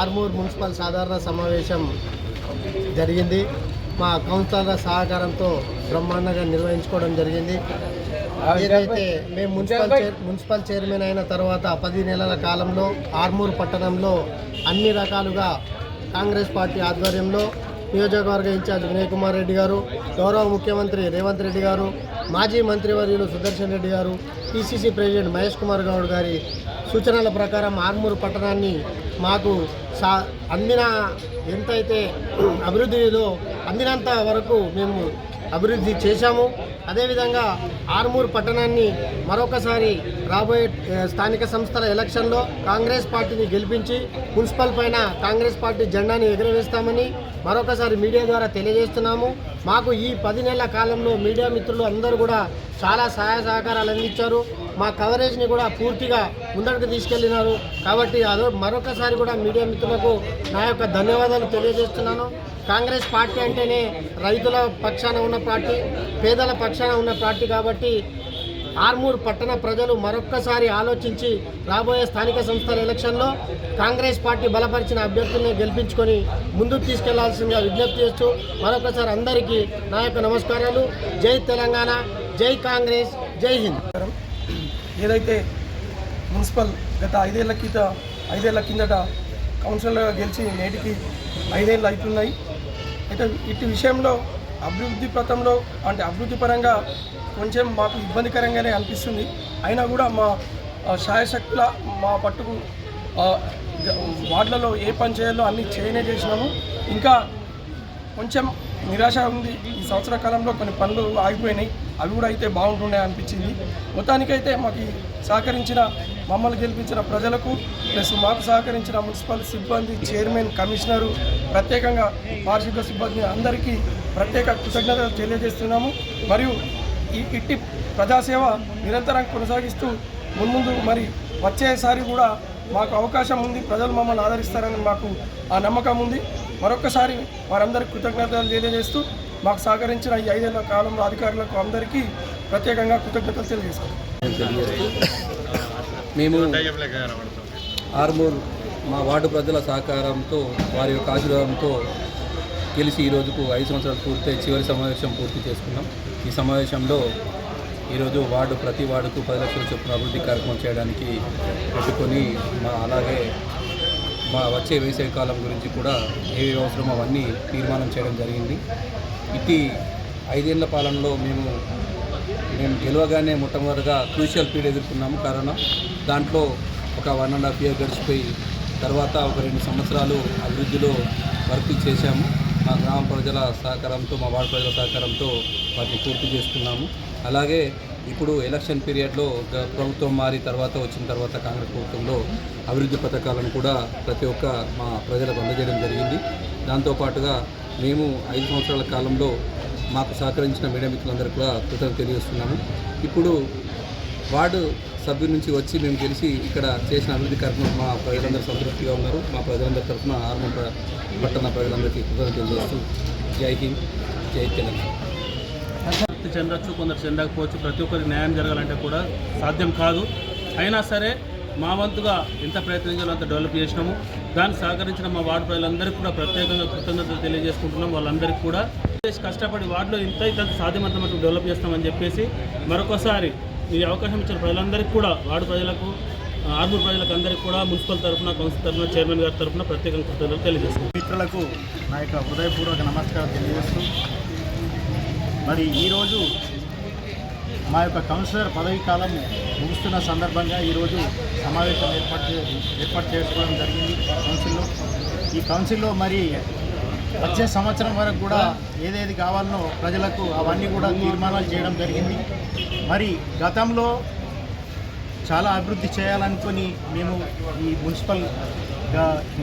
Armoor municipal సాధారణ సమావేశం జరిగింది. మా కౌన్సిలర్ల సహకారంతో బ్రహ్మాండంగా నిర్వహించుకోవడం జరిగింది. ఏదైతే మేము మున్సిపల్ చైర్ మున్సిపల్ చైర్మన్ అయిన తర్వాత పది నెలల కాలంలో ఆర్మూర్ పట్టణంలో అన్ని రకాలుగా కాంగ్రెస్ పార్టీ ఆధ్వర్యంలో నియోజకవర్గ ఇన్ఛార్జ్ వినయ్ కుమార్ రెడ్డి గారు గౌరవ ముఖ్యమంత్రి రేవంత్ రెడ్డి గారు మాజీ మంత్రివర్యులు సుదర్శన్ రెడ్డి గారు పిసిసి ప్రెసిడెంట్ మహేష్ కుమార్ గౌడ్ గారి సూచనల ప్రకారం ఆర్మూరు పట్టణాన్ని మాకు సా అందిన ఎంతైతే అభివృద్ధిలో అందినంత వరకు మేము అభివృద్ధి చేశాము. అదేవిధంగా ఆర్మూర్ పట్టణాన్ని మరొకసారి రాబోయే స్థానిక సంస్థల ఎలక్షన్లో కాంగ్రెస్ పార్టీని గెలిపించి మున్సిపల్ పైన కాంగ్రెస్ పార్టీ జెండాని ఎగురవేస్తామని మరొకసారి మీడియా ద్వారా తెలియజేస్తున్నాము. మాకు ఈ పది నెలల కాలంలో మీడియా మిత్రులు అందరూ కూడా చాలా సహాయ సహకారాలు అందించారు. మా కవరేజ్ని కూడా పూర్తిగా ముందడుగు తీసుకెళ్ళినారు కాబట్టి అదో మరొకసారి కూడా మీడియా మిత్రులకు నా యొక్క ధన్యవాదాలు తెలియజేస్తున్నాను. కాంగ్రెస్ పార్టీ అంటేనే రైతుల పక్షాన ఉన్న పార్టీ పేదల పక్షాన ఉన్న పార్టీ కాబట్టి ఆర్మూర్ పట్టణ ప్రజలు మరొక్కసారి ఆలోచించి రాబోయే స్థానిక సంస్థల ఎలక్షన్లో కాంగ్రెస్ పార్టీ బలపరిచిన అభ్యర్థుల్ని గెలిపించుకొని ముందుకు తీసుకెళ్ళాల్సిందిగా విజ్ఞప్తి చేస్తూ మరొకసారి అందరికీ నా యొక్క నమస్కారాలు. జై తెలంగాణ జై కాంగ్రెస్ జై హింద్. ఏదైతే మున్సిపల్ గత ఐదేళ్ళ కింద ఐదేళ్ళ కిందట కౌన్సిలర్గా గెలిచి నేటికి ఐదేళ్ళు అవుతున్నాయి. అయితే ఇటు విషయంలో అభివృద్ధి పథంలో అంటే అభివృద్ధి పరంగా కొంచెం మాకు ఇబ్బందికరంగానే అనిపిస్తుంది. అయినా కూడా మా శాయశక్తుల మా పట్టుకు వార్డులలో ఏ పని చేయాలో అన్నీ చేయనే చేసినాము. ఇంకా కొంచెం నిరాశ ఉంది. ఈ సంవత్సర కాలంలో కొన్ని పనులు ఆగిపోయినాయి. అవి కూడా అయితే బాగుంటుండే అనిపించింది. మొత్తానికైతే మాకు సహకరించిన మమ్మల్ని గెలిపించిన ప్రజలకు ప్లస్ మాకు సహకరించిన మున్సిపల్ సిబ్బంది చైర్మన్ కమిషనరు ప్రత్యేకంగా పారిశుద్ధ సిబ్బంది అందరికీ ప్రత్యేక కృతజ్ఞతలు తెలియజేస్తున్నాము. మరియు ఈ ఇట్టి ప్రజాసేవ నిరంతరం కొనసాగిస్తూ మున్ముందు మరి వచ్చేసారి కూడా మాకు అవకాశం ఉంది. ప్రజలు మమ్మల్ని ఆదరిస్తారని మాకు ఆ నమ్మకం ఉంది. మరొకసారి వారందరికీ కృతజ్ఞతలు తెలియజేస్తూ మాకు సహకరించిన ఈ ఐదేళ్ళ కాలంలో అధికారులకు అందరికీ ప్రత్యేకంగా కృతజ్ఞతలు తెలియజేస్తాం. మేము ఆర్మూర్ మా వార్డు ప్రజల సహకారంతో వారి యొక్క ఆశీర్వాదంతో గెలిచి ఈ రోజుకు ఐదు సంవత్సరాలు పూర్తయి చివరి సమావేశం పూర్తి చేసుకున్నాం. ఈ సమావేశంలో ఈరోజు వార్డు ప్రతి వార్డుకు పది లక్షల చొప్పున అభివృద్ధి కార్యక్రమం చేయడానికి పెట్టుకొని మా అలాగే మా వచ్చే వేసవి కాలం గురించి కూడా ఏవి అవసరమో అవన్నీ తీర్మానం చేయడం జరిగింది. ఇటీ ఐదేళ్ళ పాలనలో మేము మేము గెలవగానే మొట్టమొదటిగా క్రూషియల్ పీరియడ్ ఎదుర్కొన్నాము. కరోనా దాంట్లో ఒక వన్ అండ్ హాఫ్ ఇయర్ గడిచిపోయి తర్వాత ఒక రెండు సంవత్సరాలు అభివృద్ధిలో వర్క్ చేశాము. మా గ్రామ ప్రజల సహకారంతో మా వార్డు ప్రజల సహకారంతో వాటిని పూర్తి చేసుకున్నాము. అలాగే ఇప్పుడు ఎలక్షన్ పీరియడ్లో గ- ప్రభుత్వం మారి తర్వాత వచ్చిన తర్వాత కాంగ్రెస్ ప్రభుత్వంలో అభివృద్ధి పథకాలను కూడా ప్రతి ఒక్క మా ప్రజలకు అందజేయడం జరిగింది. దాంతోపాటుగా మేము ఐదు సంవత్సరాల కాలంలో మాకు సహకరించిన మీడియా మిత్రులందరూ కూడా కృతజ్ఞత తెలియజేస్తున్నాము. ఇప్పుడు వార్డు సభ్యుల నుంచి వచ్చి మేము గెలిచి ఇక్కడ చేసిన అభివృద్ధి కార్యక్రమం మా ప్రజలందరూ సంతృప్తిగా ఉన్నారు. మా ప్రజలందరి తరఫున ఆర్మ పట్టణ ప్రజలందరికీ కృతజ్ఞత తెలియజేస్తూ జై హింద్ జై తెలంగాణ. తృప్తి చెందొచ్చు కొందరు చెందకపోవచ్చు. ప్రతి ఒక్కరికి న్యాయం జరగాలంటే కూడా సాధ్యం కాదు. అయినా సరే మా వంతుగా ఎంత ప్రయత్నించాలో అంత డెవలప్ చేసినాము. దాన్ని సహకరించిన మా వార్డు ప్రజలందరికీ కూడా ప్రత్యేకంగా కృతజ్ఞతలు తెలియజేసుకుంటున్నాం. వాళ్ళందరికీ కూడా కష్టపడి వార్డులో ఇంత ఇంత సాధ్యమంత డెవలప్ చేస్తామని చెప్పేసి మరొకసారి ఈ అవకాశం ఇచ్చిన ప్రజలందరికీ కూడా వార్డు ప్రజలకు ఆర్మూర్ ప్రజలకు అందరికీ కూడా మున్సిపల్ తరఫున కౌన్సిల్ తరఫున చైర్మన్ గారి తరఫున ప్రత్యేకంగా కృతజ్ఞతలు తెలియజేస్తాం మిత్రులకు నా యొక్క హృదయపూర్వక నమస్కారం తెలియజేస్తూ మరి ఈరోజు మా యొక్క కౌన్సిలర్ పదవి కాలం ముగుస్తున్న సందర్భంగా ఈరోజు సమావేశం ఏర్పాటు చే ఏర్పాటు చేసుకోవడం జరిగింది కౌన్సిల్లో. ఈ కౌన్సిల్లో మరి వచ్చే సంవత్సరం వరకు కూడా ఏదేది కావాలనో ప్రజలకు అవన్నీ కూడా తీర్మానాలు చేయడం జరిగింది. మరి గతంలో చాలా అభివృద్ధి చేయాలనుకుని మేము ఈ మున్సిపల్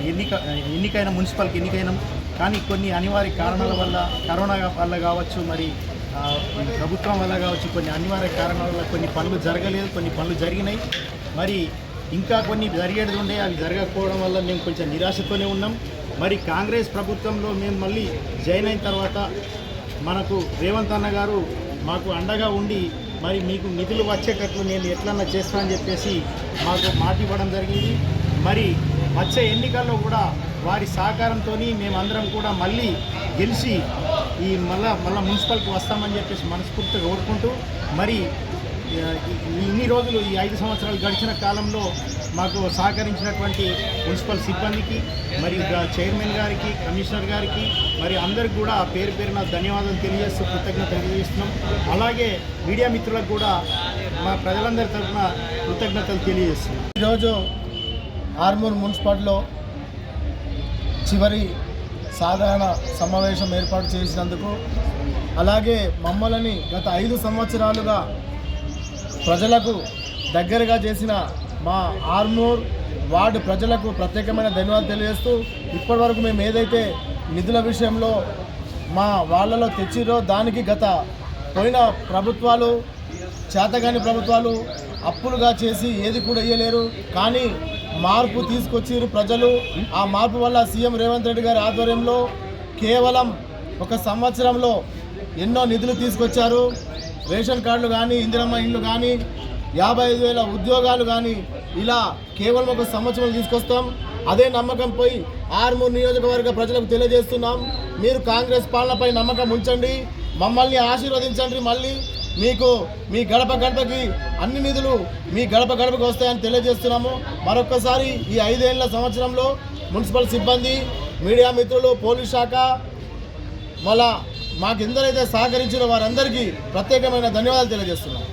ఎన్నిక ఎన్నికైన మున్సిపల్కి ఎన్నికైనాం. కానీ కొన్ని అనివార్య కారణాల వల్ల కరోనా వల్ల కావచ్చు మరి ప్రభుత్వం వల్ల కావచ్చు కొన్ని అనివార్య కారణాల వల్ల కొన్ని పనులు జరగలేదు కొన్ని పనులు జరిగినాయి. మరి ఇంకా కొన్ని జరిగేది ఉండే అవి జరగకపోవడం వల్ల మేము కొంచెం నిరాశతోనే ఉన్నాం. మరి కాంగ్రెస్ ప్రభుత్వంలో మేము మళ్ళీ జాయిన్ అయిన తర్వాత మనకు రేవంత్ అన్న గారు మాకు అండగా ఉండి మరి మీకు నిధులు వచ్చేటట్లు నేను ఎట్లన్నా చేస్తా అని చెప్పేసి మాకు మాట ఇవ్వడం జరిగింది. మరి వచ్చే ఎన్నికల్లో కూడా వారి సహకారంతో మేమందరం కూడా మళ్ళీ గెలిచి ఈ మళ్ళా మళ్ళీ మున్సిపల్కి వస్తామని చెప్పేసి మనస్ఫూర్తిగా కోరుకుంటూ మరి ఇన్ని రోజులు ఈ ఐదు సంవత్సరాలు గడిచిన కాలంలో మాకు సహకరించినటువంటి మున్సిపల్ సిబ్బందికి మరియు చైర్మన్ గారికి కమిషనర్ గారికి మరి అందరికి కూడా పేరు పేరున ధన్యవాదాలు తెలియజేస్తూ కృతజ్ఞత తెలియజేస్తున్నాం. అలాగే మీడియా మిత్రులకు కూడా మా ప్రజలందరి తరఫున కృతజ్ఞతలు తెలియజేస్తున్నాం. ఈరోజు ఆర్మూర్ మున్సిపాలిటీలో చివరి సాధారణ సమావేశం ఏర్పాటు చేసినందుకు అలాగే మమ్మల్ని గత ఐదు సంవత్సరాలుగా ప్రజలకు దగ్గరగా చేసిన మా ఆర్మూర్ వార్డు ప్రజలకు ప్రత్యేకమైన ధన్యవాదాలు తెలియజేస్తూ ఇప్పటివరకు మేము ఏదైతే నిధుల విషయంలో మా వాళ్ళలో తెచ్చిరో దానికి గత పోయిన ప్రభుత్వాలు చేతగాని ప్రభుత్వాలు అప్పులుగా చేసి ఏది కూడా ఇయ్యలేరు. కానీ మార్పు తీసుకొచ్చిరు ప్రజలు. ఆ మార్పు వల్ల సీఎం రేవంత్ రెడ్డి గారి ఆధ్వర్యంలో కేవలం ఒక సంవత్సరంలో ఎన్నో నిధులు తీసుకొచ్చారు. రేషన్ కార్డులు కానీ ఇందిరమ్మ ఇండ్లు కానీ యాభై ఐదు వేల ఉద్యోగాలు కానీ ఇలా కేవలం ఒక సంవత్సరం తీసుకొస్తాం. అదే నమ్మకం పోయి ఆర్మూర్ నియోజకవర్గ ప్రజలకు తెలియజేస్తున్నాం. మీరు కాంగ్రెస్ పాలనపై నమ్మకం ఉంచండి. మమ్మల్ని ఆశీర్వదించండి మళ్ళీ. మీకు మీ గడప గడపకి అన్ని నిధులు మీ గడప గడపకి వస్తాయని తెలియజేస్తున్నాము. మరొకసారి ఈ ఐదేళ్ళ సంవత్సరంలో మున్సిపల్ సిబ్బంది మీడియా మిత్రులు పోలీస్ శాఖ మళ్ళా మాకు ఎందరైతే సహకరించిన వారందరికీ ప్రత్యేకమైన ధన్యవాదాలు తెలియజేస్తున్నాం.